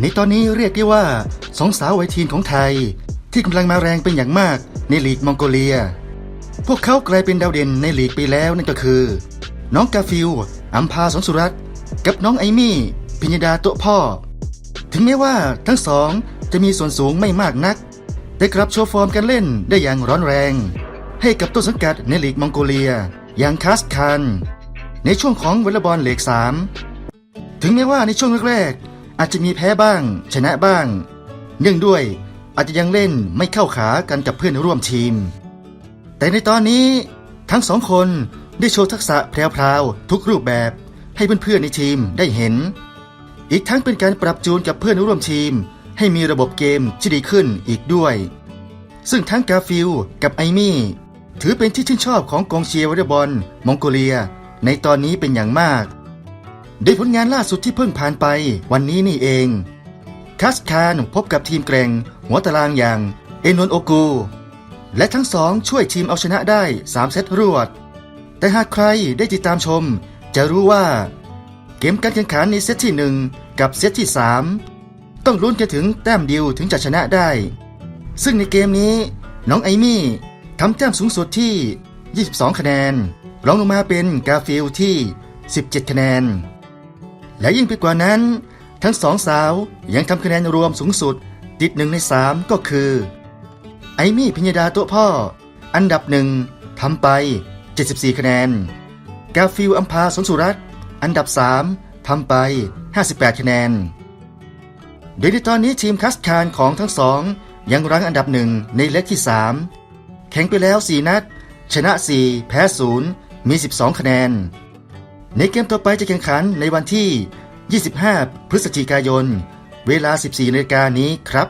ในตอนนี้เรียกได้ว่าสองสาวไวยทีนของไทย ที่กำลังมาแรงเป็นอย่างมากในลีกมองโกเลีย พวกเขากลายเป็นดาวเด่นในลีกไปแล้วนั่นก็คือ น้องกาฟิลอัมพาสนสุรัตน์กับน้องไอมี่ พิญญดาโตพ่อ ถึงแม้ว่าทั้งสองจะมีส่วนสูงไม่มากนัก แต่กลับโชว์ฟอร์มการเล่นได้อย่างร้อนแรง ให้กับต้นสังกัดในลีกมองโกเลีย อย่างคาสคัน ในช่วงของวอลเลย์บอลเลกสามถึงแม้ว่าในช่วงแรกๆ อาจจะมีแพ้บ้าง ชนะบ้าง เนื่องด้วยอาจจะยังเล่นไม่เข้าขากันกับเพื่อนร่วมทีม แต่ในตอนนี้ทั้งสองคนได้โชว์ทักษะแพรวๆทุกรูปแบบให้เพื่อนๆในทีมได้เห็น อีกทั้งเป็นการปรับจูนกับเพื่อนร่วมทีม ให้มีระบบเกมที่ดีขึ้นอีกด้วย ซึ่งทั้งกาฟิลกับไอมี่ ถือเป็นที่ชื่นชอบของกองเชียร์วอลเลย์บอลมองโกเลีย ในตอนนี้เป็นอย่างมาก โดยผลงานล่าสุดที่เพิ่งผ่านไปวันนี้นี่เองคัสคานพบกับทีมแกร่ง หัวตารางอย่างเอนนโอกูและทั้งสองช่วยทีมเอาชนะได้ 3 เซตรวด แต่หากใครได้ติดตามชม จะรู้ว่า เกมการแข่งขันในเซตที่ 1 กับเซตที่ 3 ต้องลุ้นกันถึงแต้มเดียวถึงจะชนะได้ ซึ่งในเกมนี้น้องไอมี่ทำแต้มสูงสุดที่ 22 คะแนนรองลงมาเป็นกาฟิลที่ 17 คะแนน และยิ่งไปกว่านั้น ทั้งสองสาวยังทำคะแนนรวมสูงสุด ติดหนึ่งในสามก็คือ ไอมี่พิญญาดาตัวพ่อ อันดับหนึ่งทำไป 74 คะแนน กาฟิลอัมพาสนสุรัตน์อันดับ 3ทำไป 58 คะแนน โดยในตอนนี้ทีมคัสคานของทั้งสอง ยังรั้งอันดับหนึ่งในเล็กที่ 3 แข่งไปแล้ว 4 นัด ชนะ 4 แพ้ 0 มี 12 คะแนน ในเกมต่อไปจะแข่งขันในวันที่ 25 พฤศจิกายน เวลา 14นาฬิกานี้ครับ